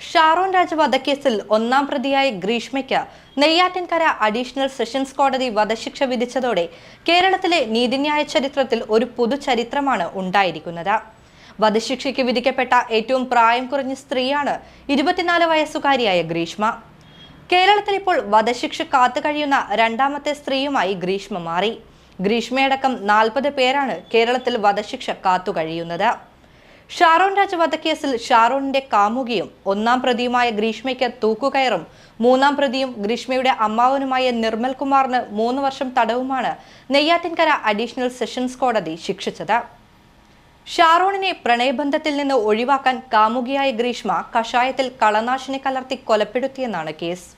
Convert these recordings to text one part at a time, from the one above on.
Sharon രാജ വധക്കേസിൽ ഒന്നാം പ്രതിയായ ഗ്രീഷ്മയ്ക്ക് നെയ്യാറ്റിൻകര അഡീഷണൽ സെഷൻസ് കോടതി വധശിക്ഷ വിധിച്ചതോടെ കേരളത്തിലെ നീതിന്യായ ചരിത്രത്തിൽ ഒരു പുതുചരിത്രമാണ് ഉണ്ടായിരിക്കുന്നത്. വധശിക്ഷയ്ക്ക് വിധിക്കപ്പെട്ട ഏറ്റവും പ്രായം കുറഞ്ഞ സ്ത്രീയാണ് ഇരുപത്തിനാല് വയസ്സുകാരിയായ ഗ്രീഷ്മ. കേരളത്തിൽ ഇപ്പോൾ വധശിക്ഷ കാത്തു കഴിയുന്ന രണ്ടാമത്തെ സ്ത്രീയുമായി ഗ്രീഷ്മ മാറി. ഗ്രീഷ്മയടക്കം നാൽപ്പത് പേരാണ് കേരളത്തിൽ വധശിക്ഷ കാത്തു കഴിയുന്നത്. ഷാറോൺ രാജ വധക്കേസിൽ ഷാറോണിന്റെ കാമുകിയും ഒന്നാം പ്രതിയുമായ ഗ്രീഷ്മയ്ക്ക് തൂക്കുകയറും. മൂന്നാം പ്രതിയും ഗ്രീഷ്മയുടെ അമ്മാവനുമായ നിർമ്മൽ കുമാറിന് മൂന്ന് വർഷം തടവുമാണ് നെയ്യാറ്റിൻകര അഡീഷണൽ സെഷൻസ് കോടതി ശിക്ഷിച്ചത്. ഷാറോണിനെ പ്രണയബന്ധത്തിൽ നിന്ന് ഒഴിവാക്കാൻ കാമുകിയായ ഗ്രീഷ്മ കഷായത്തിൽ കളനാശിനി കലർത്തി കൊലപ്പെടുത്തിയെന്നാണ് കേസ്.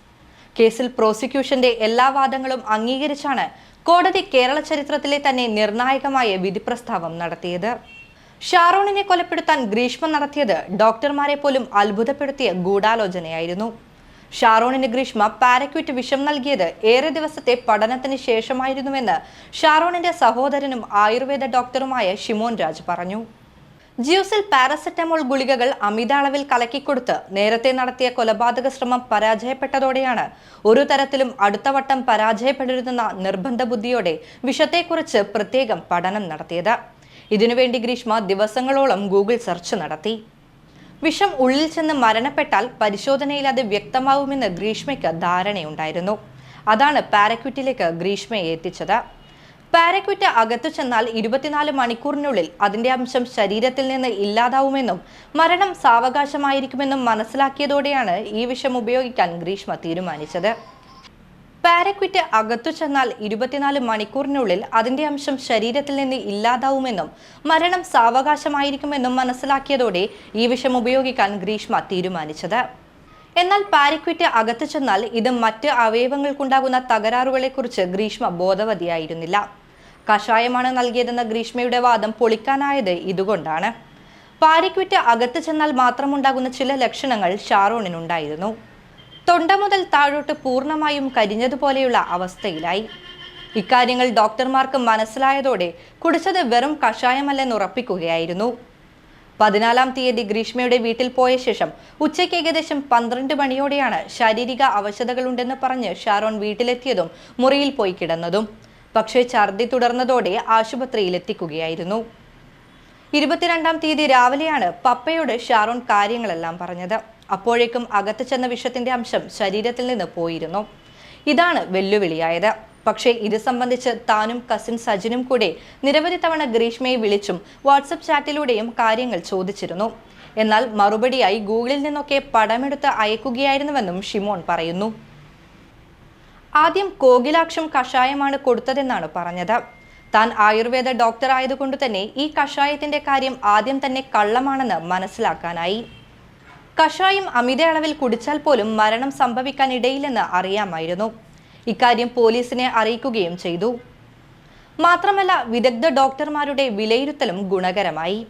കേസിൽ പ്രോസിക്യൂഷന്റെ എല്ലാ വാദങ്ങളും അംഗീകരിച്ചാണ് കോടതി കേരള ചരിത്രത്തിലെ തന്നെ നിർണായകമായ വിധിപ്രസ്താവം നടത്തിയത്. ഷാറോണിനെ കൊലപ്പെടുത്താൻ ഗ്രീഷ്മ നടത്തിയത് ഡോക്ടർമാരെ പോലും അത്ഭുതപ്പെടുത്തിയ ഗൂഢാലോചനയായിരുന്നു. ഷാറോണിന് ഗ്രീഷ്മ പാരക്യൂറ്റ് വിഷം നൽകിയത് ഏറെ ദിവസത്തെ പഠനത്തിന് ശേഷമായിരുന്നുവെന്ന് ഷാറോണിന്റെ സഹോദരനും ആയുർവേദ ഡോക്ടറുമായ ഷിമോൻ രാജ് പറഞ്ഞു. ജ്യൂസിൽ പാരസെറ്റമോൾ ഗുളികകൾ അമിത അളവിൽ കലക്കിക്കൊടുത്ത് നേരത്തെ നടത്തിയ കൊലപാതക ശ്രമം പരാജയപ്പെട്ടതോടെയാണ് ഒരു തരത്തിലും അടുത്ത വട്ടം പരാജയപ്പെടരുതെന്ന നിർബന്ധ ബുദ്ധിയോടെ വിഷത്തെക്കുറിച്ച് പ്രത്യേകം പഠനം നടത്തിയത്. ഇതിനുവേണ്ടി ഗ്രീഷ്മ ദിവസങ്ങളോളം ഗൂഗിൾ സെർച്ച് നടത്തി. വിഷം ഉള്ളിൽ ചെന്ന് മരണപ്പെട്ടാൽ പരിശോധനയിൽ അത് വ്യക്തമാവുമെന്ന് ഗ്രീഷ്മയ്ക്ക് ധാരണയുണ്ടായിരുന്നു. അതാണ് പാരക്യൂറ്റിലേക്ക് ഗ്രീഷ്മയെ എത്തിച്ചത്. പാരക്യൂറ്റ് അകത്തു ചെന്നാൽ ഇരുപത്തിനാല് മണിക്കൂറിനുള്ളിൽ അതിന്റെ അംശം ശരീരത്തിൽ നിന്ന് ഇല്ലാതാവുമെന്നും മരണം സാവകാശമായിരിക്കുമെന്നും മനസ്സിലാക്കിയതോടെയാണ് ഈ വിഷം ഉപയോഗിക്കാൻ ഗ്രീഷ്മ തീരുമാനിച്ചത്. പാരക്വിറ്റ് അകത്തു ചെന്നാൽ ഇരുപത്തിനാല് മണിക്കൂറിനുള്ളിൽ അതിന്റെ അംശം ശരീരത്തിൽ നിന്ന് ഇല്ലാതാവുമെന്നും മരണം സാവകാശമായിരിക്കുമെന്നും മനസ്സിലാക്കിയതോടെ ഈ വിഷം ഉപയോഗിക്കാൻ ഗ്രീഷ്മ തീരുമാനിച്ചത്. എന്നാൽ പാരക്വിറ്റ് അകത്തു ചെന്നാൽ ഇത് മറ്റ് അവയവങ്ങൾക്കുണ്ടാകുന്ന തകരാറുകളെക്കുറിച്ച് ഗ്രീഷ്മ ബോധവതിയായിരുന്നില്ല. കഷായമാണ് നൽകിയതെന്ന ഗ്രീഷ്മയുടെ വാദം പൊളിക്കാനായത് ഇതുകൊണ്ടാണ്. പാരക്വിറ്റ് അകത്തു ചെന്നാൽ മാത്രമുണ്ടാകുന്ന ചില ലക്ഷണങ്ങൾ ഷാറോണിനുണ്ടായിരുന്നു തൊണ്ട മുതൽ താഴോട്ട് പൂർണമായും കരിഞ്ഞതുപോലെയുള്ള അവസ്ഥയിലായി. ഇക്കാര്യങ്ങൾ ഡോക്ടർമാർക്ക് മനസ്സിലായതോടെ കുടിച്ചത് വെറും കഷായമല്ലെന്ന് ഉറപ്പിക്കുകയായിരുന്നു. പതിനാലാം തീയതി ഗ്രീഷ്മയുടെ വീട്ടിൽ പോയ ശേഷം ഉച്ചയ്ക്ക് ഏകദേശം പന്ത്രണ്ട് മണിയോടെയാണ് ശാരീരിക അവശതകളുണ്ടെന്ന് പറഞ്ഞ് ഷാരോൺ വീട്ടിലെത്തിയതും മുറിയിൽ പോയി കിടന്നതും. പക്ഷേ ഛർദി തുടർന്നതോടെ ആശുപത്രിയിൽ എത്തിക്കുകയായിരുന്നു. ഇരുപത്തിരണ്ടാം തീയതി രാവിലെയാണ് പപ്പയോട് ഷാരോൺ കാര്യങ്ങളെല്ലാം പറഞ്ഞത്. അപ്പോഴേക്കും അകത്ത് ചെന്ന വിഷത്തിന്റെ അംശം ശരീരത്തിൽ നിന്ന് പോയിരുന്നു. ഇതാണ് വെല്ലുവിളിയായത്. പക്ഷേ ഇത് സംബന്ധിച്ച് താനും കസിൻ സജിനും കൂടെ നിരവധി തവണ ഗ്രീഷ്മയെ വിളിച്ചും വാട്സപ്പ് ചാറ്റിലൂടെയും കാര്യങ്ങൾ ചോദിച്ചിരുന്നു. എന്നാൽ മറുപടിയായി ഗൂഗിളിൽ നിന്നൊക്കെ പടമെടുത്ത് അയക്കുകയായിരുന്നുവെന്നും ഷിമോൺ പറയുന്നു. ആദ്യം കോകിലാക്ഷം കഷായമാണ് കൊടുത്തതെന്നാണ് പറഞ്ഞത്. താൻ ആയുർവേദ ഡോക്ടർ ആയതുകൊണ്ട് തന്നെ ഈ കഷായത്തിന്റെ കാര്യം ആദ്യം തന്നെ കള്ളമാണെന്ന് മനസ്സിലാക്കാനായി. കഷായം അമിത അളവിൽ കുടിച്ചാൽ പോലും മരണം സംഭവിക്കാൻ ഇടയില്ലെന്ന് അറിയാമായിരുന്നു. ഇക്കാര്യം പോലീസിനെ അറിയിക്കുകയും ചെയ്തു. മാത്രമല്ല വിദഗ്ധ ഡോക്ടർമാരുടെ വിലയിരുത്തലും ഗുണകരമായി.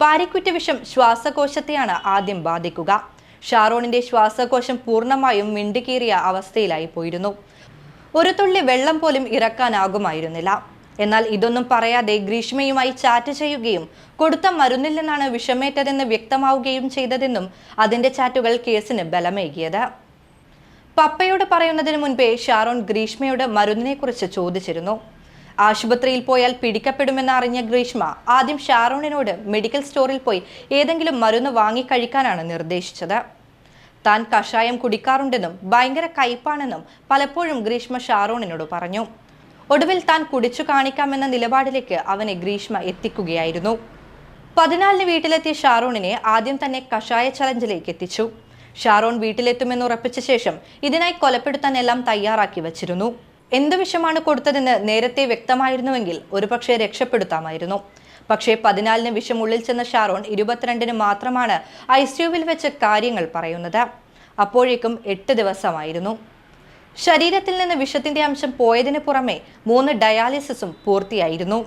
പാരിക്കുറ്റ വിഷം ശ്വാസകോശത്തെയാണ് ആദ്യം ബാധിക്കുക. ഷാറോണിന്റെ ശ്വാസകോശം പൂർണമായും മിണ്ടുകീറിയ അവസ്ഥയിലായി പോയിരുന്നു. ഒരു തുള്ളി വെള്ളം പോലും ഇറക്കാനാകുമായിരുന്നില്ല. എന്നാൽ ഇതൊന്നും പറയാതെ ഗ്രീഷ്മയുമായി ചാറ്റ് ചെയ്യുകയും കൊടുത്ത മരുന്നിൽ നിന്നാണ് വിഷമേറ്റതെന്ന് വ്യക്തമാവുകയും ചെയ്തതെന്നും അതിന്റെ ചാറ്റുകൾ കേസിന് ബലമേകിയത്. പപ്പയോട് പറയുന്നതിന് മുൻപേ ഷാരോൺ ഗ്രീഷ്മയോട് മരുന്നിനെക്കുറിച്ച് ചോദിച്ചിരുന്നു. ആശുപത്രിയിൽ പോയാൽ പിടിക്കപ്പെടുമെന്ന് അറിഞ്ഞ ഗ്രീഷ്മ ആദ്യം ഷാറോണിനോട് മെഡിക്കൽ സ്റ്റോറിൽ പോയി ഏതെങ്കിലും മരുന്ന് വാങ്ങിക്കഴിക്കാനാണ് നിർദ്ദേശിച്ചത്. താൻ കഷായം കുടിക്കാറുണ്ടെന്നും ഭയങ്കര കയ്പാണെന്നും പലപ്പോഴും ഗ്രീഷ്മ ഷാറോണിനോട് പറഞ്ഞു. ഒടുവിൽ താൻ കുടിച്ചു കാണിക്കാമെന്ന നിലപാടിലേക്ക് അവനെ ഗ്രീഷ്മ എത്തിക്കുകയായിരുന്നു. പതിനാലിന് വീട്ടിലെത്തിയ ഷാറൂണിനെ ആദ്യം തന്നെ കഷായ ചലഞ്ചിലേക്ക് എത്തിച്ചു. ഷാറോൺ വീട്ടിലെത്തുമെന്ന് ഉറപ്പിച്ച ശേഷം ഇതിനായി കൊലപ്പെടുത്താൻ എല്ലാം തയ്യാറാക്കി വച്ചിരുന്നു. എന്ത് വിഷമാണ് കൊടുത്തതെന്ന് നേരത്തെ വ്യക്തമായിരുന്നുവെങ്കിൽ ഒരുപക്ഷെ രക്ഷപ്പെടുത്താമായിരുന്നു. പക്ഷേ പതിനാലിന് വിഷം ഉള്ളിൽ ചെന്ന ഷാറോൺ ഇരുപത്തിരണ്ടിന് മാത്രമാണ് ഐ വെച്ച് കാര്യങ്ങൾ പറയുന്നത്. അപ്പോഴേക്കും എട്ട് ദിവസമായിരുന്നു. ശരീരത്തിൽ നിന്ന് വിഷത്തിന്റെ അംശം പോയതിന് പുറമെ മൂന്ന് ഡയാലിസിസും പൂർത്തിയായിരുന്നു.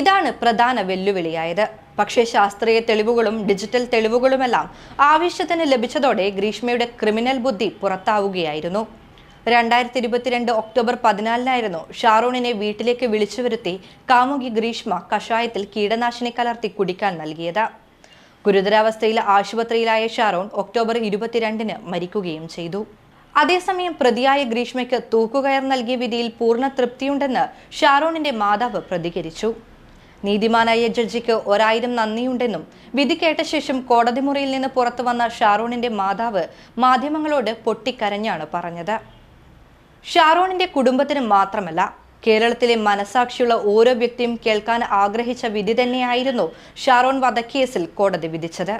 ഇതാണ് പ്രധാന വെല്ലുവിളിയായത്. പക്ഷേ ശാസ്ത്രീയ തെളിവുകളും ഡിജിറ്റൽ തെളിവുകളുമെല്ലാം ആവശ്യത്തിന് ലഭിച്ചതോടെ ഗ്രീഷ്മയുടെ ക്രിമിനൽ ബുദ്ധി പുറത്താവുകയായിരുന്നു. രണ്ടായിരത്തി ഇരുപത്തിരണ്ട് ഒക്ടോബർ പതിനാലിനായിരുന്നു ഷാറൂണിനെ വീട്ടിലേക്ക് വിളിച്ചു വരുത്തി കാമുകി ഗ്രീഷ്മ കഷായത്തിൽ കീടനാശിനി കലർത്തി കുടിക്കാൻ നൽകിയത്. ഗുരുതരാവസ്ഥയിൽ ആശുപത്രിയിലായ ഷാറൂൺ ഒക്ടോബർ ഇരുപത്തിരണ്ടിന് മരിക്കുകയും ചെയ്തു. അതേസമയം പ്രതിയായ ഗ്രീഷ്മയ്ക്ക് തൂക്കുകയർ നൽകിയ വിധിയിൽ പൂർണ തൃപ്തിയുണ്ടെന്ന് ഷാറോണിന്റെ മാതാവ് പ്രതികരിച്ചു. നീതിമാനായ ജഡ്ജിക്ക് ഒരായിരം നന്ദിയുണ്ടെന്നും വിധി കേട്ട ശേഷം കോടതി മുറിയിൽ നിന്ന് പുറത്തു വന്ന ഷാറോണിന്റെ മാതാവ് മാധ്യമങ്ങളോട് പൊട്ടിക്കരഞ്ഞാണ് പറഞ്ഞത്. ഷാറോണിന്റെ കുടുംബത്തിന് മാത്രമല്ല കേരളത്തിലെ മനസാക്ഷിയുള്ള ഓരോ വ്യക്തിയും കേൾക്കാൻ ആഗ്രഹിച്ച വിധി തന്നെയായിരുന്നു ഷാറോൺ വധക്കേസിൽ കോടതി വിധിച്ചത്.